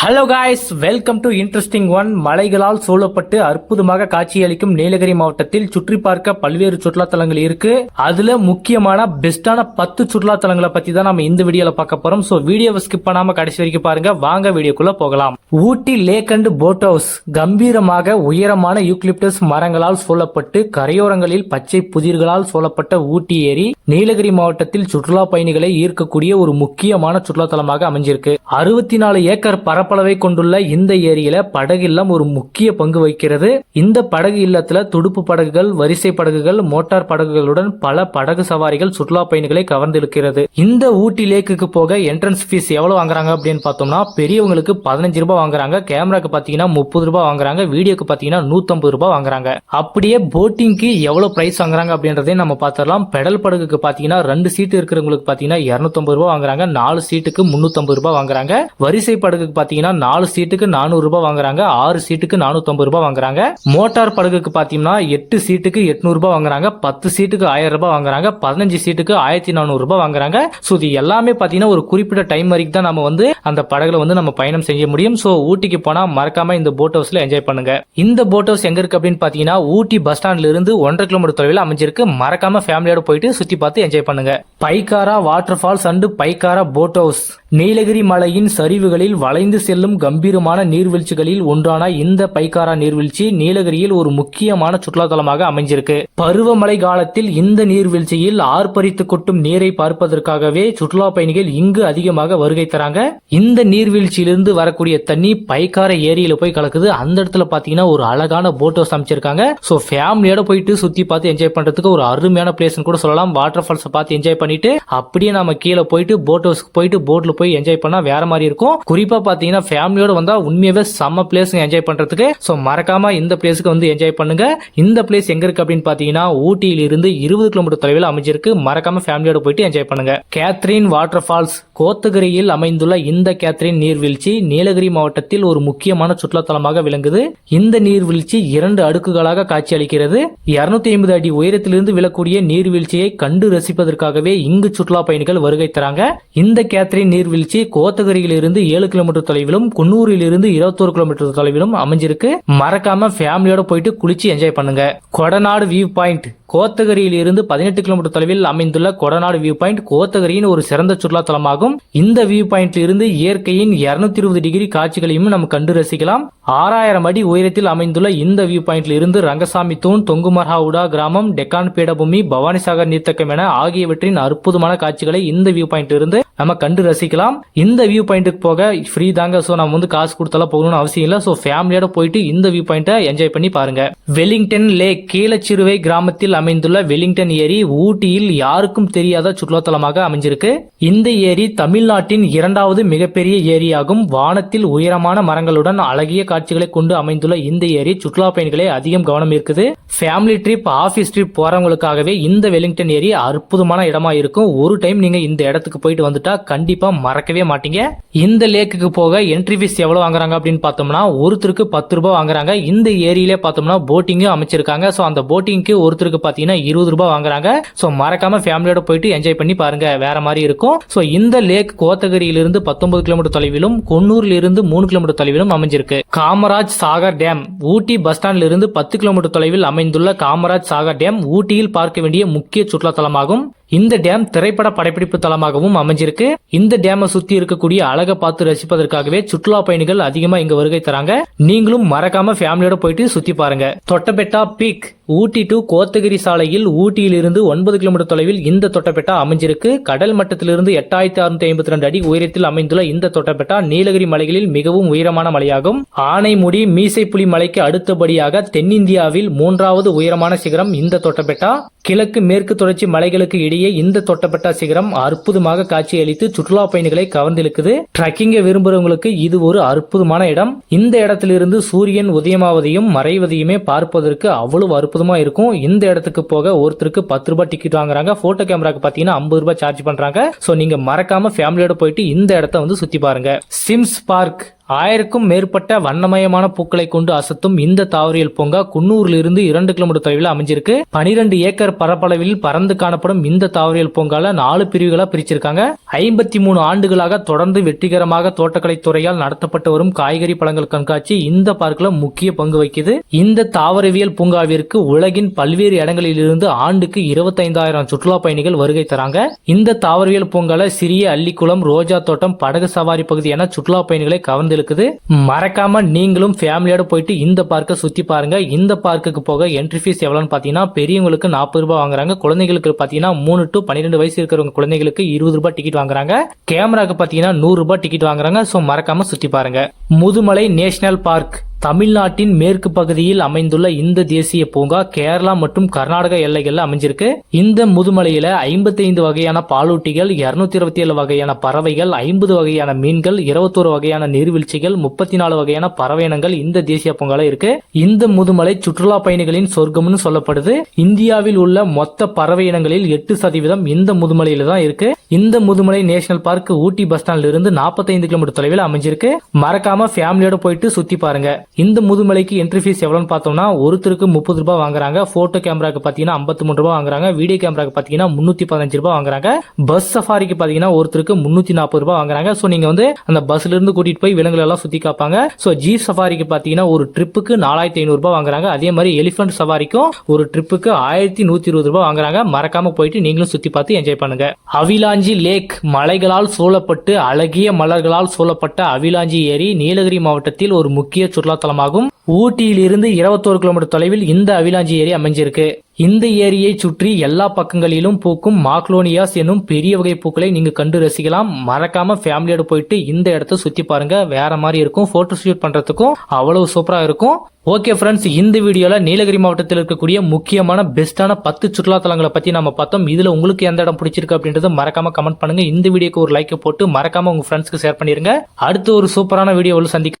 Hello guys welcome to interesting one மலைகளால் சூழப்பட்டு அற்புதமாக காட்சியளிக்கும் நீலகிரி மாவட்டத்தில் சுற்றி பார்க்க பல்வேறு சுற்றுலா தலங்கள் இருக்கு. அதுல முக்கியமான பெஸ்டான பத்து சுற்றுலா தலங்களை பத்தி தான் நம்ம இந்த வீடியோல பார்க்க போறோம். சோ வீடியோவை ஸ்கிப் பண்ணாம கடைசி வரைக்கும் பாருங்க. வாங்க வீடியோக்குள்ள போகலாம். Ooty lake and boat house கம்பீரமாக உயரமான யூக்லிப்டஸ் மரங்களால் சூழப்பட்டு கரையோரங்களில் பச்சை புதிர்களால் சூழப்பட்ட ஊட்டி ஏரி நீலகிரி மாவட்டத்தில் சுற்றுலா பயணிகளை ஈர்க்கக்கூடிய ஒரு முக்கியமான சுற்றுலா தலமாக அமைஞ்சிருக்கு. அறுபத்தி நாலு ஏக்கர் பரப்பளவை கொண்டுள்ள இந்த ஏரியில படகு இல்லம் ஒரு முக்கிய பங்கு வகிக்கிறது. இந்த படகு இல்லத்துல துடுப்பு படகுகள் வரிசை படகுகள் மோட்டார் படகுகளுடன் பல படகு சவாரிகள் சுற்றுலா பயணிகளை கவர்ந்திருக்கிறது இந்த ஊட்டி லேக்குக்கு போக என்ட்ரன்ஸ் ஃபீஸ் எவ்வளவு வாங்குறாங்க அப்படின்னு பார்த்தோம்னா பெரியவங்களுக்கு பதினஞ்சு ரூபாய் வாங்குறாங்க. கேமராக்கு பாத்தீங்கன்னா முப்பது ரூபாய் வாங்குறாங்க. வீடியோக்கு பாத்தீங்கன்னா நூத்தம்பது ரூபாய் வாங்குறாங்க. அப்படியே போட்டிங்க்கு எவ்வளவு பிரைஸ் வாங்குறாங்க அப்படின்றதையும் நம்ம பார்த்துடலாம். பெடல் படகுக்கு பாத்தீங்கன்னா ரெண்டு சீட்டு இருக்கிறவங்களுக்கு பாத்தீங்கன்னா இருநூத்தம்பது ரூபாய் வாங்குறாங்க. நாலு சீட்டுக்கு முன்னூத்தம்பது ரூபாய் வாங்குறாங்க. வரிசை படகுக்கு பாத்தீங்கன்னா நாலு சீட்டுக்கு நானூறு ரூபாய் வாங்குறாங்க. ஆறு சீட்டுக்கு நானூற்றம்பது ரூபாய் வாங்குறாங்க. மோட்டார் படகுக்கு பாத்தீங்கன்னா எட்டு சீட்டுக்கு எட்நூறு ரூபாய் வாங்குறாங்க. பத்து சீட்டுக்கு ஆயிரம் ரூபாய் வாங்குறாங்க. பதினஞ்சு சீட்டுக்கு ஆயிரத்தி நானூறு ரூபாய் வாங்குறாங்க. ஸோ இது எல்லாமே பாத்தீங்கன்னா ஒரு குறிப்பிட்ட டைம் வரைக்கும் தான் நம்ம வந்து அந்த படகுல வந்து நம்ம பயணம் செய்ய முடியும். ஸோ ஊட்டிக்கு போனா மறக்காம இந்த போட் ஹவுஸ்ல என்ஜாய் பண்ணுங்க. இந்த போட் ஹவுஸ் எங்க இருக்கு அப்படின்னு பாத்தீங்கன்னா ஊட்டி பஸ் ஸ்டாண்ட்ல இருந்து ஒன்றரை கிலோமீட்டர் தொலைவில் அமைஞ்சிருக்கு. மறக்காம ஃபேமிலியோட போயிட்டு சுத்தி பார்த்து என்ஜாய் பண்ணுங்க. Pykara water falls and Pykara boat house Nilgiri மலையின் சரிவுகளில் வளைந்து செல்லும் கம்பீரமான நீர்வீழ்ச்சிகளில் ஒன்றான இந்த பைக்காரா நீர்வீழ்ச்சி நீலகிரியில் ஒரு முக்கியமான சுற்றுலாத்தலமாக அமைஞ்சிருக்கு. பருவமழை காலத்தில் இந்த நீர்வீழ்ச்சியில் ஆர்ப்பரித்து கொட்டும் நீரை பார்ப்பதற்காகவே சுற்றுலா பயணிகள் இங்கு அதிகமாக வருகை தராங்க. இந்த நீர்வீழ்ச்சியிலிருந்து வரக்கூடிய தண்ணி பைக்கார ஏரியில போய் கலக்குது. அந்த இடத்துல பாத்தீங்கன்னா ஒரு அழகான போட் ஹவுஸ் அமைச்சிருக்காங்க. சோ ஃபேமிலியோட போயிட்டு சுத்தி பார்த்து என்ஜாய் பண்றதுக்கு ஒரு அருமையான பிளேஸ் கூட சொல்லலாம். வாட்டர் ஃபால்ஸ் பார்த்து என்ஜாய் பண்ணிட்டு அப்படியே நம்ம கீழே போயிட்டு போட் ஹவுஸ்க்கு போயிட்டு போட்ல போய் என்ஜாய் பண்ணா வேற மாதிரி இருக்கும். குறிப்பா பாத்தீங்கன்னா ஃபேமிலியோட வந்தா உண்மையாவே செம்ம பிளேஸ் என்ஜாய் பண்றதுக்கு. ஸோ மறக்காம இந்த பிளேஸுக்கு வந்து என்ஜாய் பண்ணுங்க. இந்த பிளேஸ் எங்க இருக்கு அப்படின்னு பாத்தீங்கன்னா ஊட்டியிலிருந்து இருபது கிலோமீட்டர் தொலைவில் அமைஞ்சிருக்கு. மறக்காம ஃபேமிலியோட போயிட்டு என்ஜாய் பண்ணுங்க. கேத்ரின் வாட்டர் ஃபால்ஸ் கோத்தகிரியில் அமைந்துள்ள இந்த கேத்ரின் நீர்வீழ்ச்சி நீலகிரி மாவட்டத்தில் ஒரு முக்கியமான சுற்றுலாத்தலமாக விளங்குது. இந்த நீர்வீழ்ச்சி இரண்டு அடுக்குகளாக காட்சியளிக்கிறது. இருநூத்தி ஐம்பது அடி உயரத்திலிருந்து விழக்கூடிய நீர்வீழ்ச்சியை கண்டு ரசிப்பதற்காகவே இங்கு சுற்றுலா பயணிகள் வருகை தராங்க. இந்த கேத்ரின் நீர்வீழ்ச்சி கோத்தகிரியிலிருந்து ஏழு கிலோமீட்டர் தொலைவில் தொலைவிலும் குன்னூரிலிருந்து இருபத்தோரு கிலோமீட்டர் தொலைவிலும் அமைஞ்சிருக்கு. மறக்காம ஃபேமிலியோட போயிட்டு குளிச்சு என்ஜாய் பண்ணுங்க. கொடநாடு வியூ பாயிண்ட் கோத்தகிரியில் இருந்து பதினெட்டு கிலோமீட்டர் தொலைவில் அமைந்துள்ள கொடநாடு வியூ பாயிண்ட் கோத்தகிரியின் ஒரு சிறந்த சுற்றுலா தலமாகும் இந்த வியூ பாயிண்ட்ல இருந்து இயற்கையின் இருநூத்தி இருபது டிகிரி காட்சிகளையும் நம்ம கண்டு ரசிக்கலாம். ஆறாயிரம் அடி உயரத்தில் அமைந்துள்ள இந்த வியூ பாயிண்ட்ல இருந்து ரங்கசாமி தூண் தொங்குமர்ஹாவுடா கிராமம் டெக்கான் பீடபூமி பவானிசாகர் நீர்த்தக்கம் என ஆகியவற்றின் அற்புதமான காட்சிகளை இந்த வியூ பாயிண்ட் இருந்து நம்ம கண்டு ரசிக்கலாம். இந்த வியூ பாயிண்ட்டுக்கு போக ஃப்ரீ தாங்க. ஸோ நம்ம வந்து காசு கொடுத்தாலும் போகணும்னு அவசியம் இல்லை. ஸோ ஃபேமிலியோட போயிட்டு இந்த வியூ பாயிண்ட்டை என்ஜாய் பண்ணி பாருங்க. வெலிங்டன் லேக் கீழச்சிறுவை கிராமத்தில் அமைந்துள்ள வெலிங்டன் ஏரி ஊட்டியில் யாருக்கும் தெரியாத சுற்றுலாத்தலமாக அமைஞ்சிருக்கு. இந்த ஏரி தமிழ்நாட்டின் இரண்டாவது மிகப்பெரிய ஏரியாகும். வானத்தில் உயரமான மரங்களுடன் அழகிய காட்சிகளை கொண்டு அமைந்துள்ள இந்த ஏரி சுற்றுலா பயணிகளை அதிகம் கவனம் இருக்குது ஃபேமிலி ட்ரிப் ஆஃபீஸ் ட்ரிப் போறவங்களுக்காகவே இந்த வெலிங்டன் ஏரி அற்புதமான இடமா இருக்கும். ஒரு டைம் நீங்க இந்த இடத்துக்கு போயிட்டு வந்துட்டு கண்டிப்பா மறக்கவே மாட்டீங்க. இந்த லேக்குக்கு போக என்ட்ரி ஃபீஸ் எவ்வளவு வாங்குறாங்க அப்படின்னு பார்த்தோம்னா ஒருத்தருக்கு பத்து ரூபாய் வாங்குறாங்க. இந்த ஏரியிலே பார்த்தோம்னா போட்டிங்கும் அமைச்சிருக்காங்க. ஸோ அந்த போட்டிங்க்கு ஒருத்தருக்கு பார்த்தீங்கன்னா இருபது ரூபாய் வாங்குறாங்க. ஸோ மறக்காம ஃபேமிலியோட போயிட்டு என்ஜாய் பண்ணி பாருங்க. வேற மாதிரி இருக்கும். ஸோ இந்த லேக் கோத்தகிரியிலிருந்து பத்தொன்பது கிலோமீட்டர் தொலைவிலும் கொன்னூர்ல இருந்து மூணு கிலோமீட்டர் தொலைவிலும் அமைஞ்சிருக்கு. காமராஜ் சாகர் டேம் ஊட்டி பஸ் ஸ்டாண்ட்ல இருந்து பத்து கிலோமீட்டர் தொலைவில் அமைந்துள்ள காமராஜ் சாகர் டேம் ஊட்டியில் பார்க்க வேண்டிய முக்கிய சுற்றுலா தலமாகும் இந்த டேம் திரைப்பட படப்பிடிப்பு தளமாகவும் அமைஞ்சிருக்கு. இந்த டேமை சுத்தி இருக்கக்கூடிய அழகை பார்த்து ரசிப்பதற்காகவே சுற்றுலா பயணிகள் அதிகமா இங்க வருகை தராங்க. நீங்களும் மறக்காம ஃபேமிலியோட போயிட்டு சுத்தி பாருங்க. தொட்டபெட்டா பீக் ஊட்டி டு கோத்தகிரி சாலையில் ஊட்டியில் இருந்து ஒன்பது கிலோமீட்டர் தொலைவில் இந்த தொட்டபெட்டா அமைஞ்சிருக்கு. கடல் மட்டத்திலிருந்து எட்டாயிரத்தி அறுநூத்தி ஐம்பத்தி ரெண்டு அடி உயரத்தில் அமைந்துள்ள இந்த தொட்டபெட்டா நீலகிரி மலைகளில் மிகவும் உயரமான மலையாகும். ஆனைமுடி மீசைப்புலி மலைக்கு அடுத்தபடியாக தென்னிந்தியாவில் மூன்றாவது உயரமான சிகரம் இந்த தொட்டபெட்டா. கிழக்கு மேற்கு தொடர்ச்சி மலைகளுக்கு இடையே இந்த தொட்டபெட்டா சிகரம் அற்புதமாக காட்சியளித்து சுற்றுலா பயணிகளை கவர்ந்திழுக்குது. ட்ரக்கிங்கை விரும்புறவங்களுக்கு இது ஒரு அற்புதமான இடம். இந்த இடத்திலிருந்து சூரியன் உதயமாவதையும் மறைவதையுமே பார்ப்பதற்கு அவ்வளவு அற்புதமா இருக்கும். இந்த இடத்துக்கு போக ஒருத்தருக்கு பத்து ரூபாய் டிக்கெட் வாங்குறாங்க. போட்டோ கேமராக்கு பாத்தீங்கன்னா ஐம்பது ரூபாய் சார்ஜ் பண்றாங்க. சோ நீங்க மறக்காம ஃபேமிலியோட போயிட்டு இந்த இடத்த வந்து சுத்தி பாருங்க. சிம்ஸ் பார்க் ஆயிரக்கும் மேற்பட்ட வண்ணமயமான பூக்களை கொண்டு அசத்தும் இந்த தாவரியல் பூங்கா குன்னூரிலிருந்து இரண்டு கிலோமீட்டர் தொலைவில் அமைஞ்சிருக்கு. பனிரெண்டு ஏக்கர் பரப்பளவில் பறந்து காணப்படும் இந்த தாவரியல் பூங்கால நாலு பிரிவுகளா பிரிச்சிருக்காங்க. ஐம்பத்தி மூணு ஆண்டுகளாக தொடர்ந்து வெற்றிகரமாக தோட்டக்கலை துறையால் நடத்தப்பட்டு வரும் காய்கறி பழங்கள் கண்காட்சி இந்த பார்க்ல முக்கிய பங்கு வகிக்குது. இந்த தாவரவியல் பூங்காவிற்கு உலகின் பல்வேறு இடங்களில் இருந்து ஆண்டுக்கு இருபத்தைந்தாயிரம் சுற்றுலா பயணிகள் வருகை தராங்க. இந்த தாவரவியல் பூங்கால சிறிய அள்ளிக்குளம் ரோஜா தோட்டம் படகு சவாரி பகுதி என சுற்றுலா பயணிகளை கவர்ந்து இருக்குது. மறக்காம நீங்களும் ஃபேமிலியோட போயிட்டு இந்த பார்க்கை சுத்தி பாருங்க. இந்த பார்க்குக்கு போக என்ட்ரி ஃபீஸ் எவ்வளோன்னு பாத்தீங்கன்னா பெரியவங்களுக்கு நாற்பது ரூபாய் வாங்குறாங்க. குழந்தைகளுக்கு பாத்தீங்கன்னா மூணு டு பன்னிரெண்டு வயசு இருக்கிறவங்க குழந்தைகளுக்கு இருபது ரூபாய் டிக்கெட் வாங்குறாங்க. கேமராக்கு பாத்தீங்கன்னா நூறு ரூபாய் டிக்கெட் வாங்குறாங்க. ஸோ மறக்காம சுத்தி பாருங்க. முதுமலை நேஷனல் பார்க் தமிழ்நாட்டின் மேற்கு பகுதியில் அமைந்துள்ள இந்த தேசிய பூங்கா கேரளா மற்றும் கர்நாடக எல்லைகளில் அமைஞ்சிருக்கு. இந்த முதுமலையில 55 வகையான பாலூட்டிகள் 227 இருபத்தி ஏழு வகையான பறவைகள் ஐம்பது வகையான மீன்கள் 21 வகையான நீர்வீழ்ச்சிகள் முப்பத்தி நாலு வகையான பறவை இனங்கள் இந்த தேசிய பூங்கால இருக்கு. இந்த முதுமலை சுற்றுலா பயணிகளின் சொர்க்கம்னு சொல்லப்படுது. இந்தியாவில் உள்ள மொத்த பறவை இனங்களில் எட்டு சதவீதம் இந்த முதுமலையில தான் இருக்கு. இந்த Mudumalai national park Ooty bus ஸ்டாண்ட்ல இருந்து 45 கிலோமீட்டர் தொலைவில் அமைஞ்சிருக்கு. மறக்காம ஃபேமிலியோட போயிட்டு சுத்தி பாருங்க. இந்த முதுமலைக்கு என்ட்ரி ஃபீஸ் எவ்வளோன்னு பார்த்தோம்னா ஒருத்தருக்கு முப்பது ரூபாய் வாங்குறாங்க. போட்டோ கேமராக்கு பாத்தீங்கன்னா 53 ரூபாய் வாங்குறாங்க. வீடியோ கேமராக்கு பார்த்தீங்கன்னா முந்நூற்றி பதினஞ்சு ரூபாய் வாங்குறாங்க. பஸ் சஃபாரிக்கு பார்த்தீங்கன்னா ஒருத்தருக்கு முன்னூற்றி நாற்பது ரூபாய் வாங்குறாங்க. ஸோ நீங்கள் வந்து அந்த பஸ்ல இருந்து கூட்டிட்டு போய் விலங்குகள் எல்லாம் சுற்றி காப்பாங்க. ஸோ ஜீப் சஃபாரிக்கு பார்த்தீங்கன்னா ஒரு ட்ரிப்புக்கு நாலாயிரத்தி ஐநூறு ரூபாய் வாங்குறாங்க. அதே மாதிரி எலிஃபென்ட் சவாரிக்கும் ஒரு ட்ரிப்புக்கு ஆயிரத்தி நூற்றி இருபது ரூபாய் வாங்குறாங்க. மறக்காம போயிட்டு நீங்களும் சுற்றி பார்த்து என்ஜாய் பண்ணுங்க. அவிலாஞ்சி லேக் மலைகளால் சூழப்பட்டு அழகிய மலர்களால் சூழப்பட்ட அவிலாஞ்சி ஏரி நீலகிரி மாவட்டத்தில் ஒரு முக்கிய சுற்றுலா ஊட்டியில் இருந்து இருபத்தோரு கிலோமீட்டர் தொலைவில் இந்த அவிலாஞ்சி ஏரி அமைஞ்சிருக்கு. இந்த ஏரியை சுற்றி எல்லா பக்கங்களிலும் பூக்கும் மாக்லோனியாஸ் என்னும் பெரிய வகை பூக்களை நீங்க கண்டு ரசிக்கலாம். மறக்காம ஃபேமிலியோட போயிட்டு இந்த இடத்த சுத்தி பாருங்க. வேற மாதிரி இருக்கும். போட்டோ ஷூட் பண்றதுக்கும் அவ்வளவு சூப்பரா இருக்கும். ஓகே ஃப்ரெண்ட்ஸ் இந்த வீடியோல நீலகிரி மாவட்டத்தில் இருக்கக்கூடிய முக்கியமான பெஸ்டான பத்து சுற்றுலா தலங்களை பத்தி நம்ம பார்த்தோம். இதுல உங்களுக்கு எந்த இடம் பிடிச்சிருக்கு அப்படின்றத மறக்காம கமெண்ட் பண்ணுங்க. இந்த வீடியோக்கு ஒரு லைக் போட்டு மறக்காம உங்க ஃப்ரெண்ட்ஸ்க்கு ஷேர் பண்ணிருங்க. அடுத்து ஒரு சூப்பரான வீடியோவில் சந்திக்க